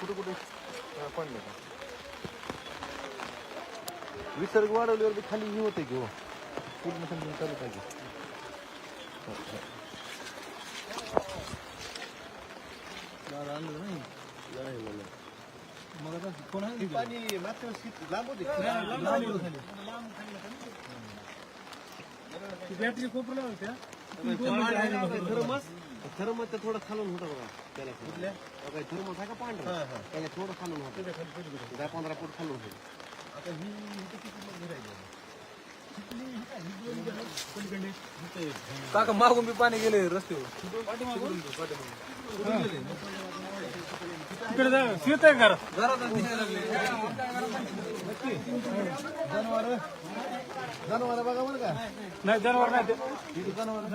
कुठे कुठे पडलं का विसर्ग वाढवल्यावर बी खाली हे होते की हो. पूर्ण समजून चालू पाहिजे. पाणी मागच्या लांब होते. बॅटरी कोपरला होत्या. थर्मस थर्मस थोडं खालून होतं बघा त्याला. कुठल्या? काय थर्मस आहे का पांढरा त्याला थोडं खालून होतं. दहा पंधरा फूट खालून होतं. आता ही इथे किती मग राहिली काका मागून बी पाणी गेले रस्त्यावर. इकडे जा शेत आहे घरात जनावर? जनावर बघा बरं का नाही जनावर नाही ते. तिथे जनावर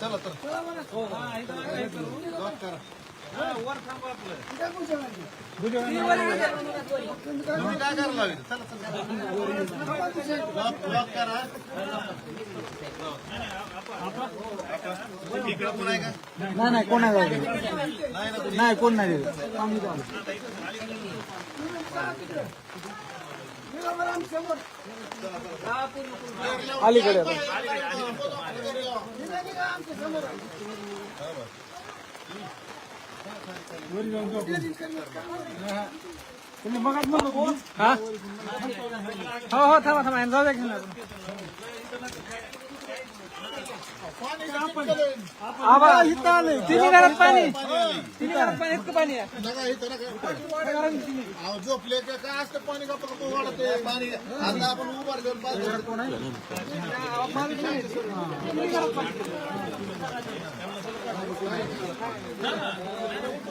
चला तर? चला लॉक लॉक करा नाही नाही कोण नाही नाही कोण नाही अलीकडे आता. वरी तुम्ही मगाच म्हणत हा? हो हो थांबा थांबा जाऊ द्या घेऊन आपण. आबा तिन्ही घरात पाणी तिन्ही घरात पाणी इतकं पाणी आहे झोपले का काय असतं पाणी गप्प गप्प वाढते पाणी आता आपण उभारल्यावर पाणी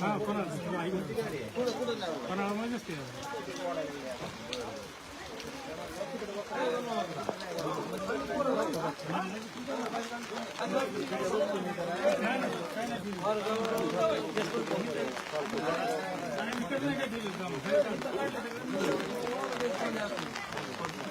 हा कोणाला कोणाला माहिती असते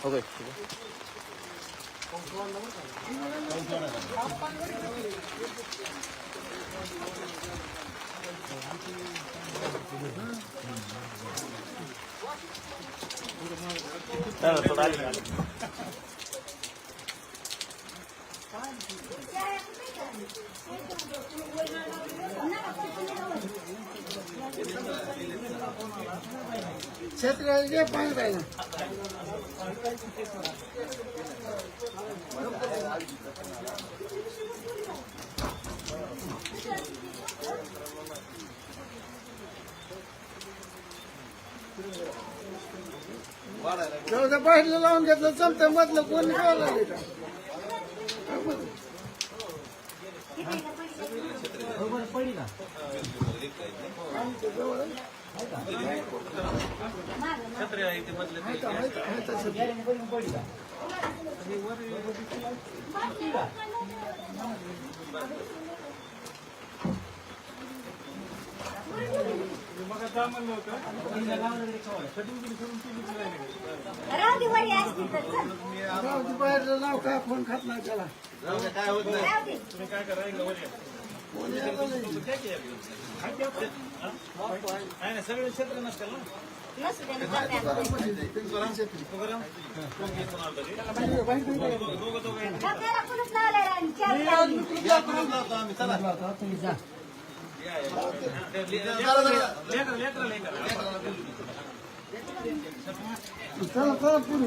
काय आवाज सगळं चाललं पाहिजे ओके शेतकऱ्याचे पाणी पाहिजे बाहेर लावून घेतलं जमतं मधलं कोणी लागले का? तर चल. नाव काय फोन खात नाही त्याला काय होत नाही जाते. डोक्याला कुलूप सगळे क्षेत्र चार ना चला चला पुढे.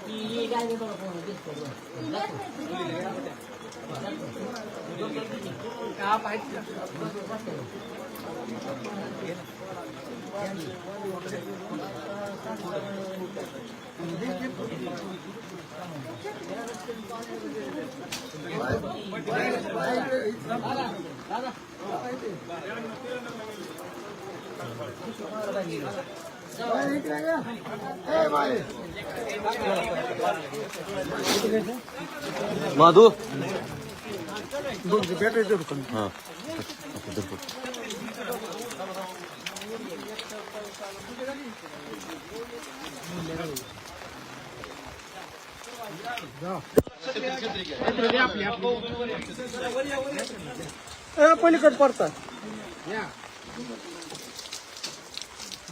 मग पैसे द्या चालतंय बाई,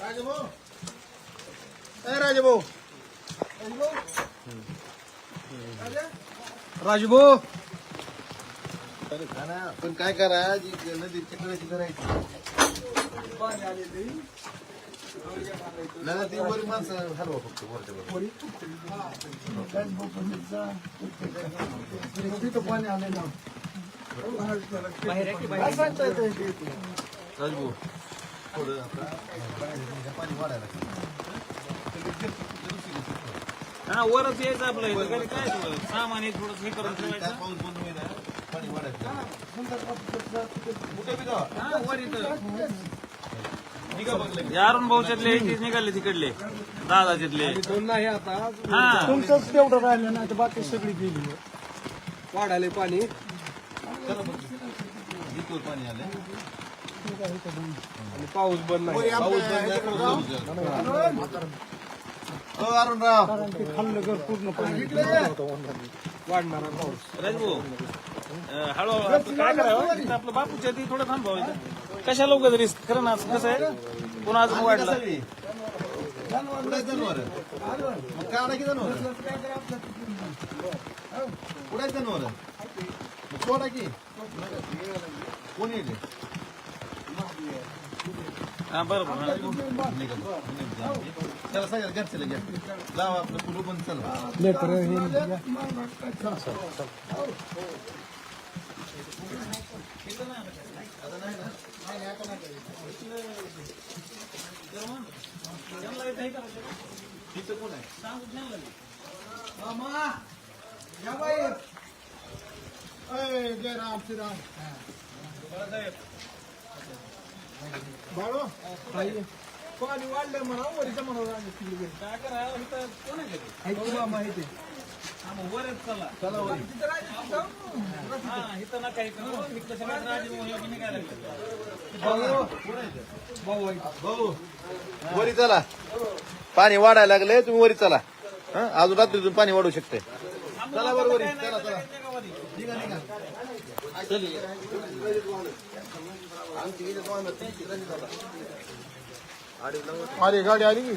राजभाऊ. राजभाऊ राजभाऊ पण काय करा जी नदी चिकनाची करायची. नाही ती वर माणसं हलवा फक्त वरच्या वर तिथं पाणी आले ना राजभाऊ थोडं आता पाणी वाढायला हा वरच यायचं आपलं इथं. काय सामान हे थोडं हे करून ठेवायचं पाऊस बंद होईल पाणी वाढायचं कुठे बी जावा. हा, वर इथं हे अरुण भाऊच्यातले हे ते निघाले तिकडले. दादाच्यातले दोन नाही आता. हा. तुमचंच तेवढं राहिलं नाही तर बाकी सगळी गेली. वाढायला पाणी. इथवर पाणी आलं आणि पाऊस बंद नाही. पाऊस बंद नाही, हो अरुणराव खाल्लं घर पूर्ण पाणी. वाढणारा पाऊस. राजभाऊ हळूहळू आपलं काय करावं? आपलं बापूच्या थोडं थांबावं इथं. कशा लोक रिस्क खरं ना कसं आहे पुन्हा अजून वाढलं. कोण हा बरोबर. हा. त्याला सगळ्यात घरचे घ्या. लावा आपलं कुलू पण चला. हे या बाई. ए जय राम श्रीराम बाळो पाणी वाढलं म्हणा वरीचं म्हणा काय करावं इथं कोण आहे माहिती हा, वरच चला. चला वरी हा इथं नका इथं हे निघायला लागले. भाऊ भाऊ वरी चला. पाणी वाढायला लागले तुम्ही वरी चला. हं? अजून रात्रीतून पाणी वाढू शकते. चला बरोबर चला चला. निघा निघा. अरे गाडी आली की?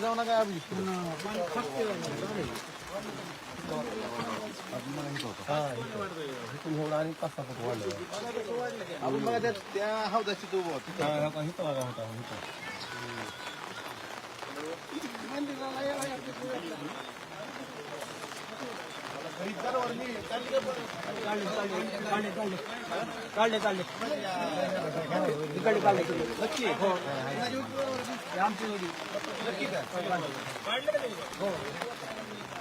जाऊ नका आणि पाच सहा फूट वाढलं आपण बघा त्या त्या हौदाची तो काढले काढले चालले काढले नक्की हो आमची होती. हो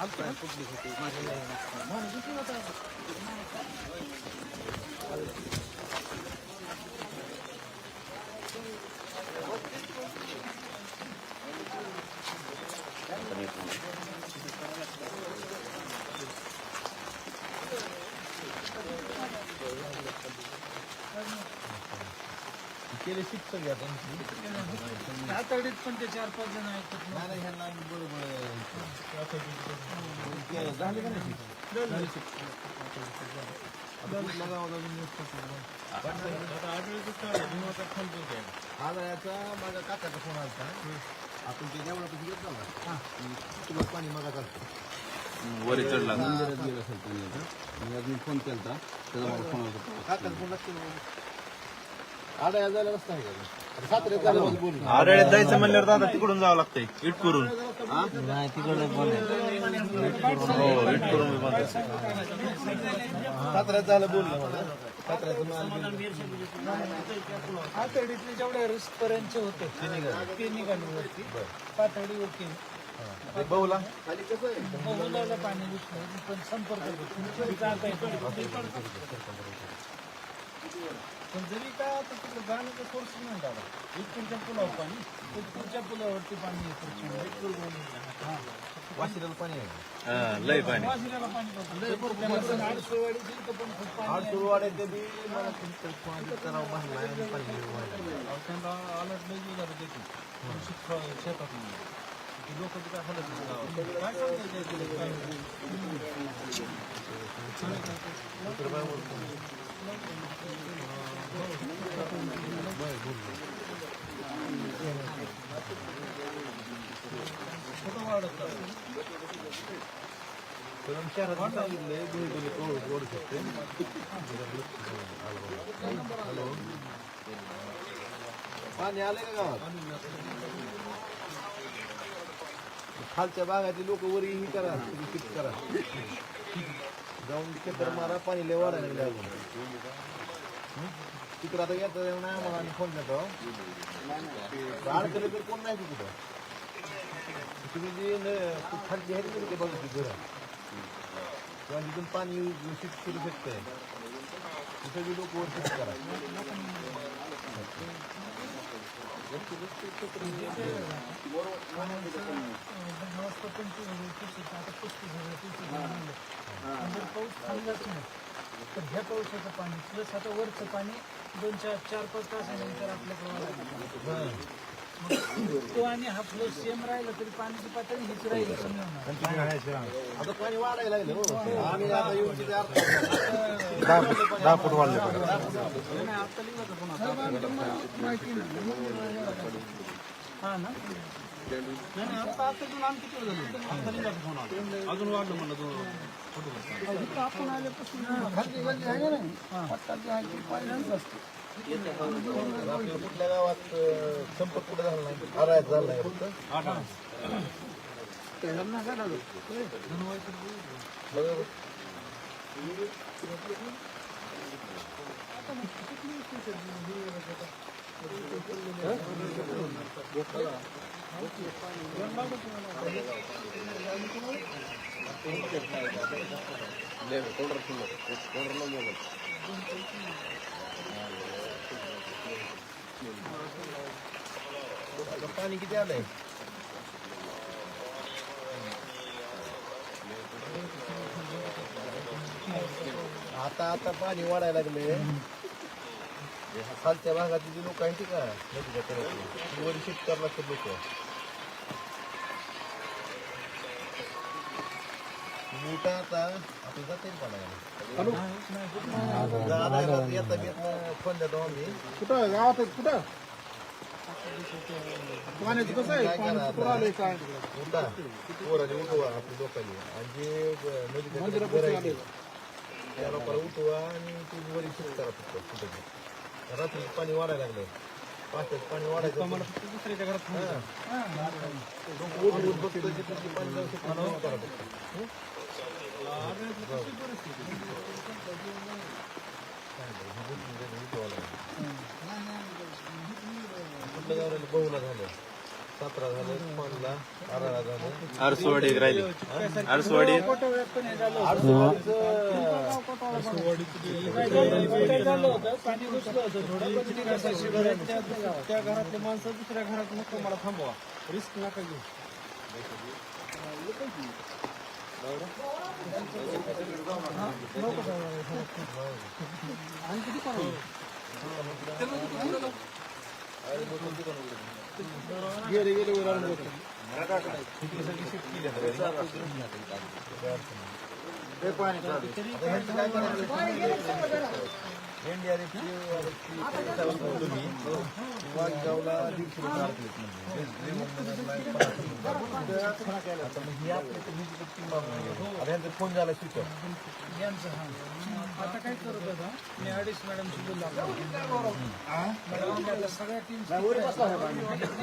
होती. केले शिक्षक घ्या तातडीत पण ते चार पाच जण ऐकत नाही. ह्यांना बरोबर झाले का नाही आदळ्याचा माझ्या काकाचा फोन आला आपण ते देवळापाशी गेलो ना? तुम्हाला पाणी मागा वरी चढला. मंदिरात गेलं असेल पाणी आता. मी अजून फोन केला त्याचा मला फोन आला काकाचा फोन लागतो आदळ्या जायला रस्ता आहे का? साताऱ्यात झालं माझं बोलणं आरळ्यात जायचं म्हणल्यावर दादा तिकडून जावं लागतंय इट करून. नाही तिकडे बंद हो इट करून बी बंद असेल. साताऱ्यात झालं बोलणं मला. साताऱ्याचं माल तातडीतले जेवढे रिस्क पर्यंतचे होते ते निघाले. वरती. पातळी ओके. बहुला पाणी पण संपर्क होतो. जाता येतं. पण जरी का आता तिकडे जाण्याचा सोर्स नाही दादा. इकडच्या पुलावर पाणी इकडच्या पुलावरती पाणी येतं हा. वाशिराला पाणी आहे. लय पाणी. वासिल्याला पाणी पडतं. खूप सुरुवाडे ते बी मला तुमचं पाणी करावं बाहेर आहे पाणी वाहिलं. अहो, त्यांना अलर्ट लई दिवसाला देते शेत- शेतात नाही. लोक काय हलत नाही. काय सांगायचं पाणी का गावात खालच्या भागातली लोक वर ही करा तुम्ही किती करा. जाऊन चक्कर मारा पाणी लय वाढायला लागले. तिकडं आता येतं नाही मला आम्ही फोन देतो. अडकलं तर कोण नाही तिकडं. तुम्ही जे खाली ती खालची आहे ना ते बघा ती घरं किंवा तिथून पाणी दूषित करू शकते. तिथं सगळी लोक वर्षित करा. जर पाऊस थांबलाच नाही तर ह्या पावसाचं पाणी प्लस आता वरचं पाणी दोन चार चार पाच तासानंतर आपल्याकडे वाढायला तो आणि हा फ्लो सेम राहिला तरी पाण्याची पातळी हीच राहील कमी होणार. आता पाणी वाढायला लागलं हो. आम्ही आता येऊन तिथे अर्धा नाही, आता लिहिलं होतं पुन्हा. हा ना नाही. नाही, अजून वाढलं म्हणलं फोटो आपण आल्यापासून कुठल्या गावात संपर्क कुठे झाला नाही? आरायत झाला नाही फक्त. आठ आठ. त्यांना काय लागलं? बरोबर. आता पाणी किती आलंय आता आता पाणी वाढायला लागले खालच्या भागातली जी लोक आहेत ती का नदीच्या कडेची, ती वर शिफ्ट करायला लागतात लोक मोठा आता आपलं जाते पाण्याला? येता येत फोन देतो आम्ही कुठं? गावात कुठं पाण्याचं कसं आहे? काय उठा पोराने उठवा आपल्या लोकांनी. आणि जे आहेत, त्या लोकांना उठवा आणि ती वरी शिफ्ट करा फक्त कुठे. रात्री पाणी वाढायला लागलंय. पाण्यात पाणी वाढायचं दुसऱ्याच्या घरात. लोक जिथे जे पाणी जाऊ शकतं करा फक्त. बहुला झालं सातारा झालं झालं आरसवाडी राहिली. आरसवाडी त्या त्या घरातले माणसं दुसऱ्या घरात नको मला थांबवा रिस्क नका घेऊ गेले गेले वर आणून बसले. एनडीआरएफची तुम्ही वाघगावला आता मग ही आपली फोन झाला स्विच यांचं आता काय करत होता? मी अडीच मॅडमशी बोललो मॅडम सगळ्या टीम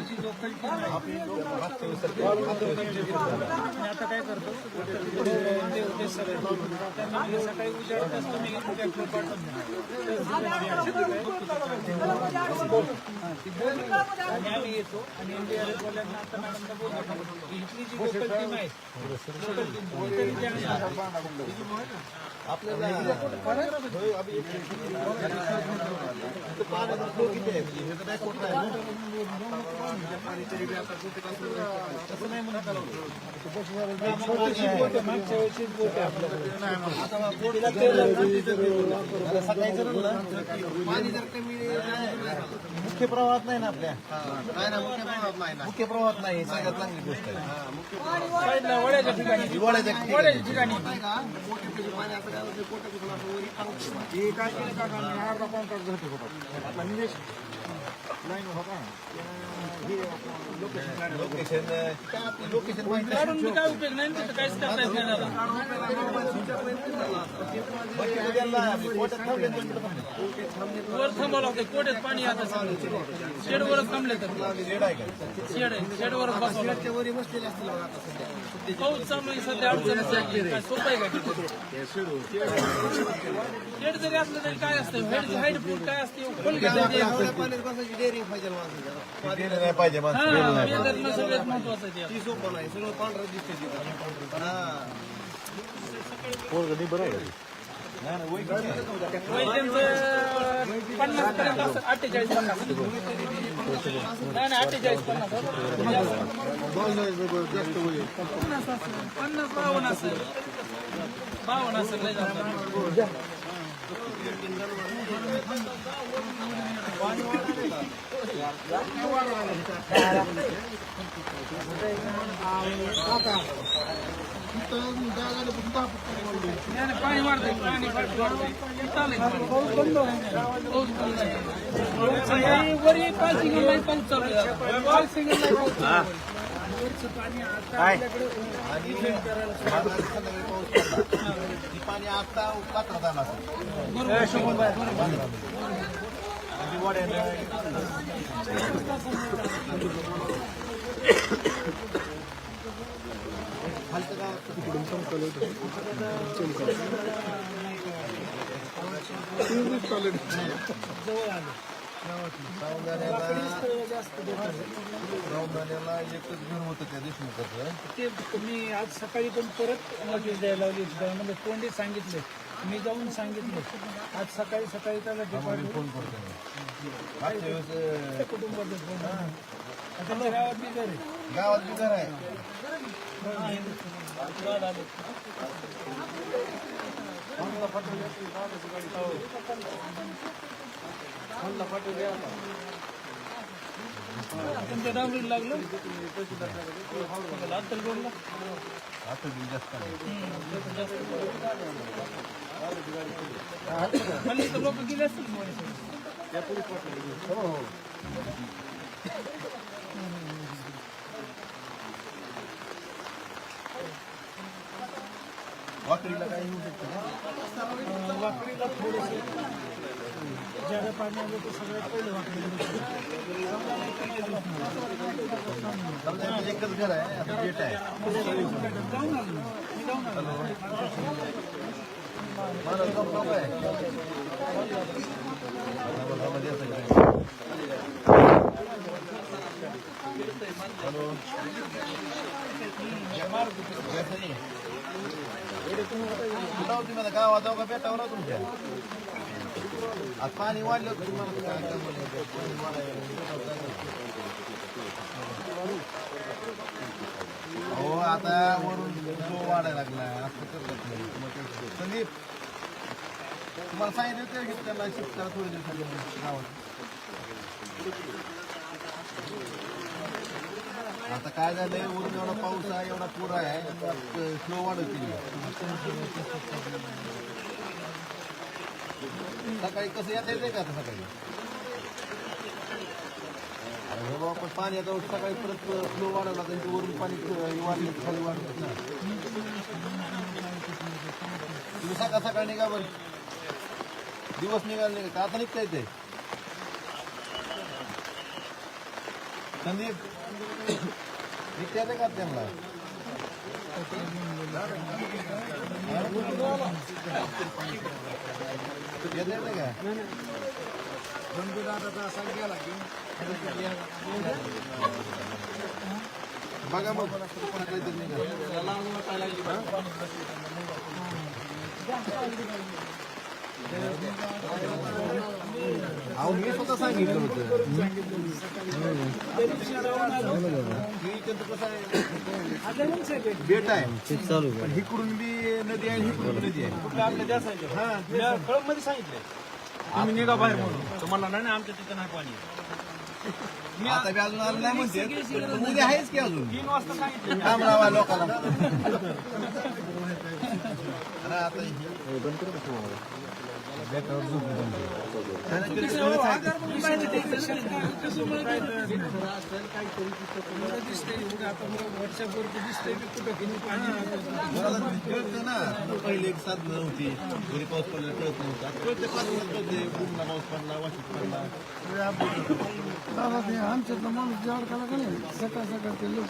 जी लोकल टीम आहे. आणि आता काय करतो? होते सगळे. त्यांना म्हणलं सकाळी उजाडताच तुम्ही ट्रॅक्टर पाठवून द्या ती बोलली. आणि आम्ही येतो. आणि एनडीआरएफ वाल्यांना आता मॅडमला बोलतो की इथली जी लोकल टीम आहे लोकल टीम तरी त्यांना आपल्याला मुख्य प्रवाहात नाही ना आपल्या? मुख्य प्रवाहात नाही ही सगळ्यात चांगली गोष्ट आहे. वड्याच्या ठिकाणी. वड्याच्या ठिकाणी. वड्याच्या ठिकाणी हे काय केलं का आम्ही अर्धा पाऊण तास घरटे होतात काढून बी काय उपयोग नाही तिथं काहीच करता येत नाही वर थांबावं कोट्यात पाणी आता शेडवरच थांबले तर शेड आहे शेडवरच बसावं लागतं पाऊस चालू आहे सध्या अडचणच आहे काय सोपं आहे का शेड जरी असलं तरी काय असतं? हेड हाईट फूट काय असते खोल घेतलं नाही पाहिजे माणसं हा वेदर सगळ्यात महत्वाचं आहे ते. वय त्यांचं पन्नास पर्यंत असतं अठ्ठेचाळीस पन्नास. नाही नाही अठ्ठेचाळीस पन्नास. पन्नास असेल पन्नास बावन्न असेल. बावन्न असेल लय जास्त. नाही, नाही, पाणी वाढतंय पाणी वाढतंय चालेल पाऊस बंद पाऊस बंद आहे. आणि वरी पाच सिंगल पाऊस चालू आहे पाच सिंगल पाऊस चालू आहे. वरचं पाणी आता आपल्याकडे करायला पाणी आता झालं जवळ जास्त देतात. रामदाण्याला एकच घर होतं त्या देशमुखाचं ते मी आज सकाळी पण परत नोटीस द्यायला लावली होती म्हणजे तोंडी सांगितले मी जाऊन सांगितले आज सकाळी सकाळी त्याला डिपार्टमेंट फोन करतो मागच्या वेळेस अं, कुटुंबाचं फोन त्यांच्या गावात मी घरी गावात बी घर आहे तुमच्या डांबरीला लागलं लातूर रोडला आता बी जास्त आहे. तर लोक गेले असतील हो वाकडीला काही होऊ शकतं वाकडीला ज्यादा सगळ्यात वाकडीला म्हणजे एकच घर आहे आता गेट आहे. हॅलो आहे? कुठं होती मला गावात जाऊ का बेटावर तुमच्या आज पाणी वाढलं तुम्हाला पाणी वाढायला. हो आता वरून वाढायला लागला असं करतात नाही. संदीप तुम्हाला सांगितलं ते घेत त्यांना शिफ्ट करा थोडे दिवसांनी गावात. आता काय झालंय वरून एवढा पाऊस आहे एवढा पूर आहे स्लो वाढवतील. सकाळी कसं येता येते का आता सकाळी? अरे हो बाबा पण पाणी आता सकाळी परत फ्लो वाढवला त्यांच्या वरून पाणी वाढलं खाली वाढलं. ना तुम्ही सकाळ सकाळी निघा बरं. दिवस निघाले नाही का आता निघता येते संदीप निघता का त्यांना येते निघा अहो मी स्वतः सांगितलं होतं बेट आहे इकडून बी नदी आहे इकडून बी नदी आहे कुठलं आपल्या त्या हा तुम्ही निघा बाहेर म्हणून तुम्हाला नाही ना आमच्या तिथं नाही पाणी आता बी अजून आलं नाही म्हणते पण उद्या आहेच की अजून तीन वाजता सांगितलं. लोकांना पहिले एक साधन नव्हती घरी पाऊस पडला कळत नव्हता आता पाच कळते पूर्ण पाऊस पडला वाशिक पडला बाबा ते आमच्यातला माणूस जेवण करा सकाळ सकाळ ते लोक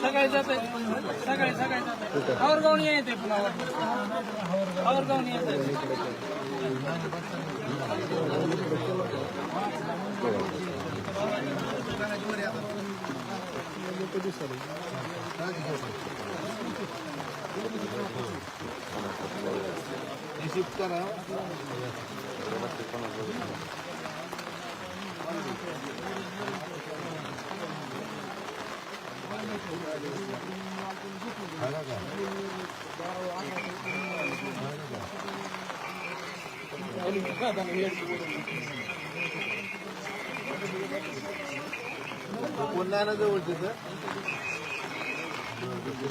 सकाळी जात सकाळी सकाळी जात आवरगावणी येते पुन्हा आवरगावणी येते रिसिप्ट करा कोण कोणला ना जवळचे सर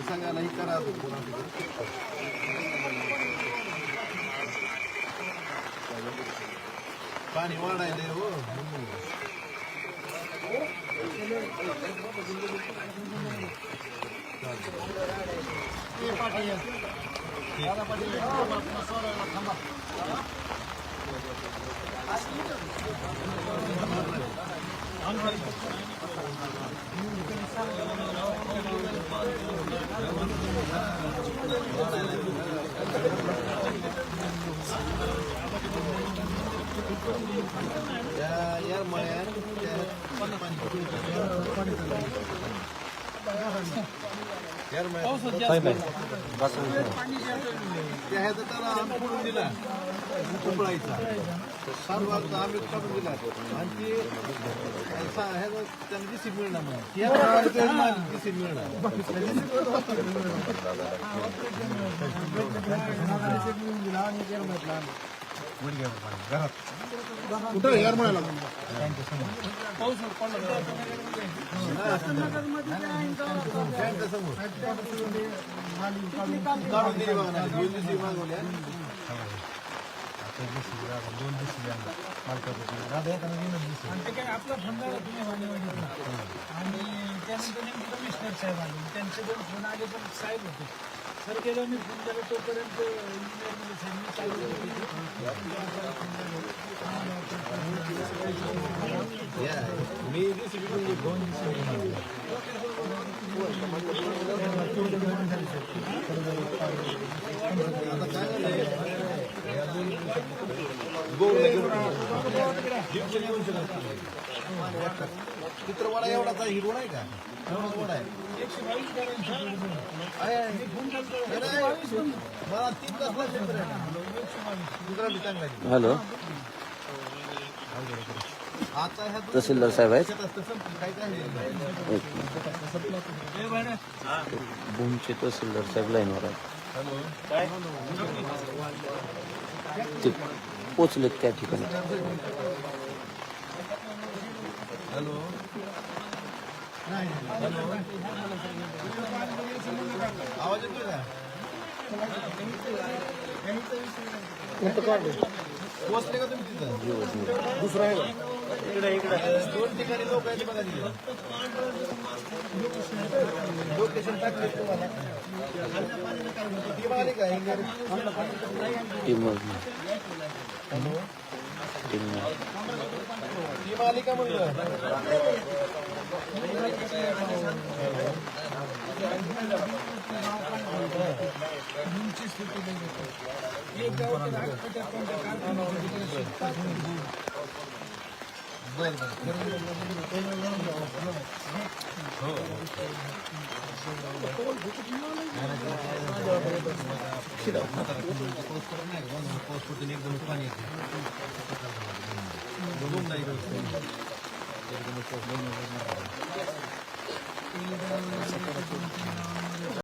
सांगा करा पाणी वाढायले हो. थांबा या मळ्यात त्या यार मळ्यात पावसात जास्त त्या ह्याचा त्याला आम्ही फोडून दिला. उपळायचा सात वाजता आम्ही काढून दिला. आणि ह्याचा त्यांना दिसी मिळणार म्हणून दिसी मिळणार कुठं यार दोन दिवशी आणि आपला तुम्ही आणि त्यानंतर कमिशनर साहेब आले. त्यांचे दोन फोन आले पण साहेब होते. सर केलं मी फोन केला तोपर्यंत चालू मी दोन दिवशी चित्रवाडा एवढाचा हिरो आहे का? आहे मला तीन चांगला हॅलो. आता ह्या तहसीलदार साहेब आहेत. काय काय आहे? भूमचे तहसीलदार साहेब लाईनवर आहेत. ते पोचलेत त्या ठिकाणी. हॅलो. आवाज़ येतोय का का तुम्ही तिथं दुसरा आहे इकडे इकडे दोन ठिकाणी लोक आहेत बघा तिथे लोकेशन टाकले तुम्हाला टीम आली का टीम टीम टीम आली का म्हणलं बरं पाऊस पडतो एकदम पाणी